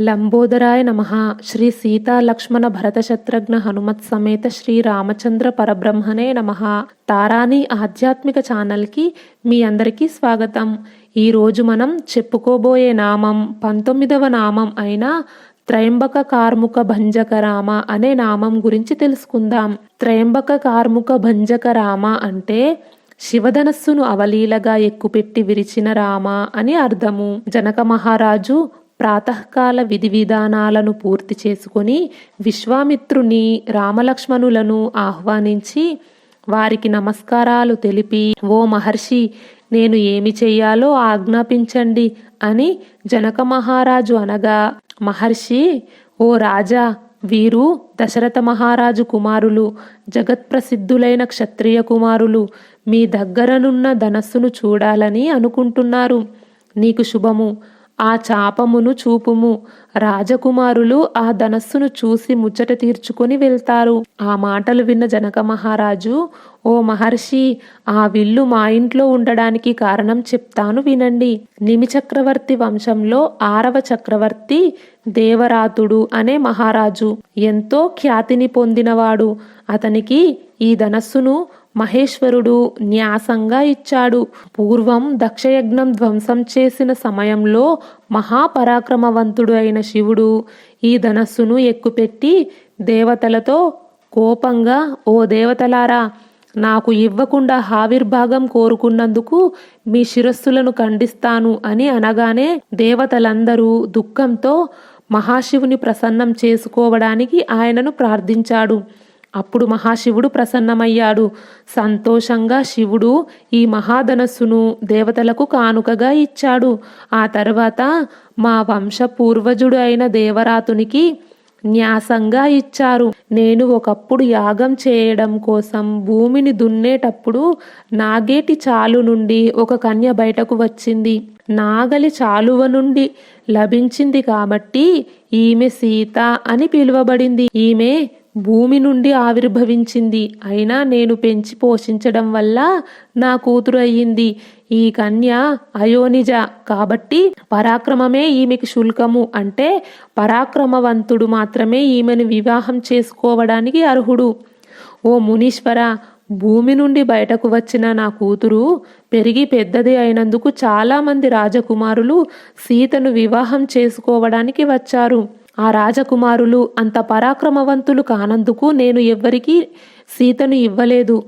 లంబోదరాయ నమ. శ్రీ సీతాలక్ష్మణ భరతశత్రుఘ్న హనుమత్ సమేత శ్రీ రామచంద్ర పరబ్రహ్మణే నమ. తారాని ఆధ్యాత్మిక ఛానల్కి మీ అందరికీ స్వాగతం. ఈరోజు మనం చెప్పుకోబోయే నామం పంతొమ్మిదవ నామం అయిన త్రయంబక కార్ముక భంజక రామ అనే నామం గురించి తెలుసుకుందాం. త్రయంబక కార్ముక భంజక రామ అంటే శివధనస్సును అవలీలగా ఎక్కుపెట్టి విరిచిన రామ అని అర్థము. జనక మహారాజు ప్రాతకాల విధి విధానాలను పూర్తి చేసుకొని విశ్వామిత్రుని రామలక్ష్మణులను ఆహ్వానించి వారికి నమస్కారాలు తెలిపి ఓ మహర్షి నేను ఏమి చెయ్యాలో ఆజ్ఞాపించండి అని జనక మహారాజు అనగా మహర్షి ఓ రాజా వీరు దశరథ మహారాజు కుమారులు జగత్ప్రసిద్ధులైన క్షత్రియ కుమారులు మీ దగ్గరనున్న ధనస్సును చూడాలని అనుకుంటున్నారు. నీకు శుభము. ఆ చాపమును చూపుము. రాజకుమారులు ఆ ధనస్సును చూసి ముచ్చట తీర్చుకొని వెళ్తారు. ఆ మాటలు విన్న జనక మహారాజు ఓ మహర్షి ఆ విల్లు మా ఇంట్లో ఉండడానికి కారణం చెప్తాను వినండి. నిమి చక్రవర్తి వంశంలో ఆరవ చక్రవర్తి దేవరాతుడు అనే మహారాజు. ఎంతో ఖ్యాతిని పొందినవాడు. అతనికి ఈ ధనస్సును మహేశ్వరుడు న్యాసంగా ఇచ్చాడు. పూర్వం దక్షయజ్ఞం ధ్వంసం చేసిన సమయంలో మహాపరాక్రమవంతుడు అయిన శివుడు ఈ ధనస్సును ఎక్కుపెట్టి దేవతలతో కోపంగా ఓ దేవతలారా నాకు ఇవ్వకుండా ఆవిర్భాగం కోరుకున్నందుకు మీ శిరస్సులను ఖండిస్తాను అని అనగానే దేవతలందరూ దుఃఖంతో మహాశివుని ప్రసన్నం చేసుకోవడానికి ఆయనను ప్రార్థించాడు. అప్పుడు మహాశివుడు ప్రసన్నమయ్యాడు. సంతోషంగా శివుడు ఈ మహాధనస్సును దేవతలకు కానుకగా ఇచ్చాడు. ఆ తర్వాత మా వంశ పూర్వజుడు అయిన దేవరాతునికి న్యాసంగా ఇచ్చారు. నేను ఒకప్పుడు యాగం చేయడం కోసం భూమిని దున్నేటప్పుడు నాగేటి చాలు నుండి ఒక కన్య బయటకు వచ్చింది. నాగలి చాలువ నుండి లభించింది కాబట్టి ఈమె సీత అని పిలువబడింది. ఈమె భూమి నుండి ఆవిర్భవించింది. అయినా నేను పెంచి పోషించడం వల్ల నా కూతురు అయ్యింది. ఈ కన్య అయోనిజ కాబట్టి పరాక్రమమే ఈమెకి శుల్కము అంటే పరాక్రమవంతుడు మాత్రమే ఈమెను వివాహం చేసుకోవడానికి అర్హుడు. ఓ మునీశ్వర భూమి నుండి బయటకు వచ్చిన నా కూతురు పెరిగి పెద్దది అయినందుకు చాలామంది రాజకుమారులు సీతను వివాహం చేసుకోవడానికి వచ్చారు. ఆ రాజకుమారులు అంత పరాక్రమవంతులు కానందుకు నేను ఎవ్వరికీ సీతను ఇవ్వలేదు.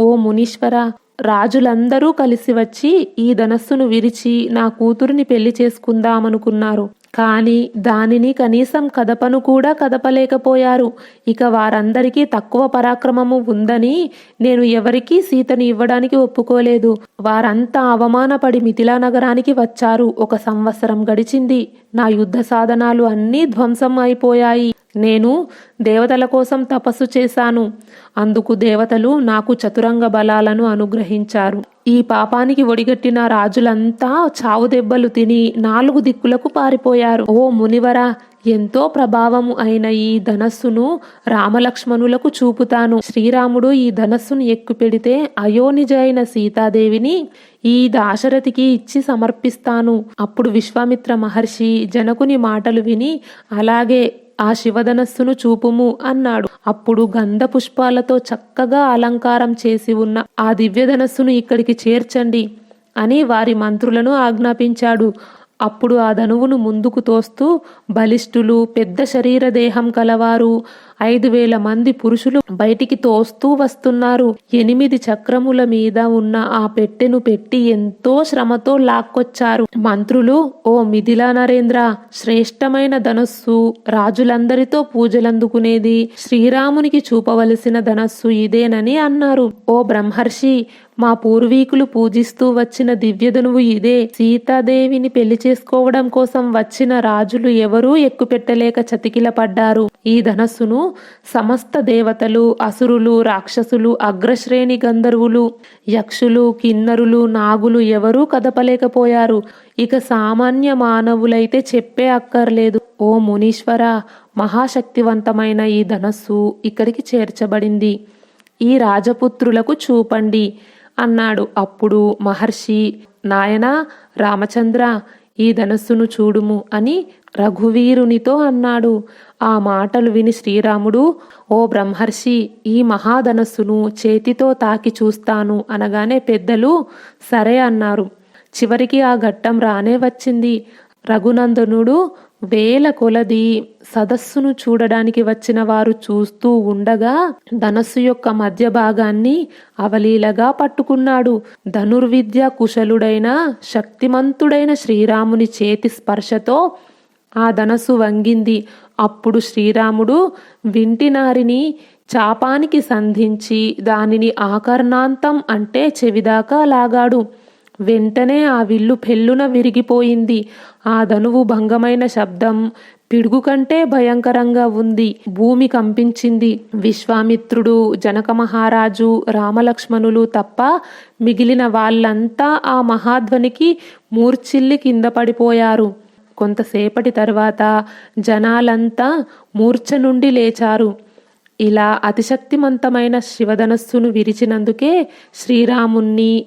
ఓ మునీశ్వర రాజులందరూ కలిసి వచ్చి ఈ ధనస్సును విరిచి నా కూతురిని పెళ్ళి చేసుకుందామనుకున్నారు. కానీ దానిని కనీసం కదపను కూడా కదపలేకపోయారు. ఇక వారందరికీ తక్కువ పరాక్రమము ఉందని నేను ఎవరికీ సీతను ఇవ్వడానికి ఒప్పుకోలేదు. వారంతా అవమానపడి మిథిలా నగరానికి వచ్చారు. ఒక సంవత్సరం గడిచింది. నా యుద్ధ సాధనాలు అన్నీ ధ్వంసం అయిపోయాయి. నేను దేవతల కోసం తపస్సు చేశాను. అందుకు దేవతలు నాకు చతురంగ బలాలను అనుగ్రహించారు. ఈ పాపానికి ఒడిగట్టిన రాజులంతా చావు దెబ్బలు తిని నాలుగు దిక్కులకు పారిపోయారు. ఓ మునివరా ఎంతో ప్రభావము అయిన ఈ ధనస్సును రామలక్ష్మణులకు చూపుతాను. శ్రీరాముడు ఈ ధనస్సును ఎక్కుపెడితే అయోనిజ అయిన సీతాదేవిని ఈ దాశరథికి ఇచ్చి సమర్పిస్తాను. అప్పుడు విశ్వామిత్ర మహర్షి జనకుని మాటలు విని అలాగే ఆ శివధనస్సును చూపుము అన్నాడు. అప్పుడు గంధ పుష్పాలతో చక్కగా అలంకారం చేసి ఉన్న ఆ దివ్యధనస్సును ఇక్కడికి చేర్చండి అని వారి మంత్రులను ఆజ్ఞాపించాడు. అప్పుడు ఆ ధనువును ముందుకు తోస్తూ బలిష్ఠులు పెద్ద శరీర దేహం కలవారు. ఐదు వేల మంది పురుషులు బయటికి తోస్తూ వస్తున్నారు. ఎనిమిది చక్రముల మీద ఉన్న ఆ పెట్టెను పెట్టి ఎంతో శ్రమతో లాక్కొచ్చారు. మంత్రులు ఓ మిథిలా నరేంద్ర శ్రేష్టమైన ధనస్సు రాజులందరితో పూజలందుకునేది శ్రీరామునికి చూపవలసిన ధనస్సు ఇదేనని అన్నారు. ఓ బ్రహ్మర్షి మా పూర్వీకులు పూజిస్తూ వచ్చిన దివ్యధనువు ఇదే. సీతాదేవిని పెళ్ళి చేసుకోవడం కోసం వచ్చిన రాజులు ఎవరూ ఎక్కుపెట్టలేక చతికిల పడ్డారు ఈ ధనస్సును సమస్త దేవతలు అసురులు రాక్షసులు అగ్రశ్రేణి గంధర్వులు యక్షులు కిన్నరులు నాగులు ఎవరూ కదపలేకపోయారు. ఇక సామాన్య మానవులైతే చెప్పే అక్కర్లేదు. ఓ మునీశ్వర మహాశక్తివంతమైన ఈ ధనస్సు ఇక్కడికి చేర్చబడింది. ఈ రాజపుత్రులకు చూపండి. అన్నాడు. అప్పుడు మహర్షి నాయనా రామచంద్ర ఈ ధనస్సును చూడుము అని రఘువీరునితో అన్నాడు. ఆ మాటలు విని శ్రీరాముడు ఓ బ్రహ్మర్షి ఈ మహాధనస్సును చేతితో తాకి చూస్తాను అనగానే పెద్దలు సరే అన్నారు. చివరికి ఆ ఘట్టం రానే వచ్చింది. రఘునందనుడు వేల కొలది సదస్సును చూడడానికి వచ్చిన వారు చూస్తూ ఉండగా ధనస్సు యొక్క మధ్య భాగాన్ని అవలీలగా పట్టుకున్నాడు. ధనుర్విద్య కుశలుడైన శక్తిమంతుడైన శ్రీరాముని చేతి స్పర్శతో ఆ ధనస్సు వంగింది. అప్పుడు శ్రీరాముడు వింటినారిని చాపానికి సంధించి దానిని ఆకర్ణాంతం అంటే చెవిదాకా లాగాడు. వెంటనే ఆ విల్లు పెళ్ళున విరిగిపోయింది. ఆ ధనువు భంగమైన శబ్దం పిడుగు కంటే భయంకరంగా ఉంది. భూమి కంపించింది. విశ్వామిత్రుడు జనక మహారాజు రామలక్ష్మణులు తప్ప మిగిలిన వాళ్ళంతా ఆ మహాధ్వనికి మూర్చిల్లి కింద పడిపోయారు. కొంతసేపటి తర్వాత జనాలంతా మూర్ఛ నుండి లేచారు. ఇలా అతిశక్తిమంతమైన శివధనస్సును విరిచినందుకే శ్రీరాముణ్ణి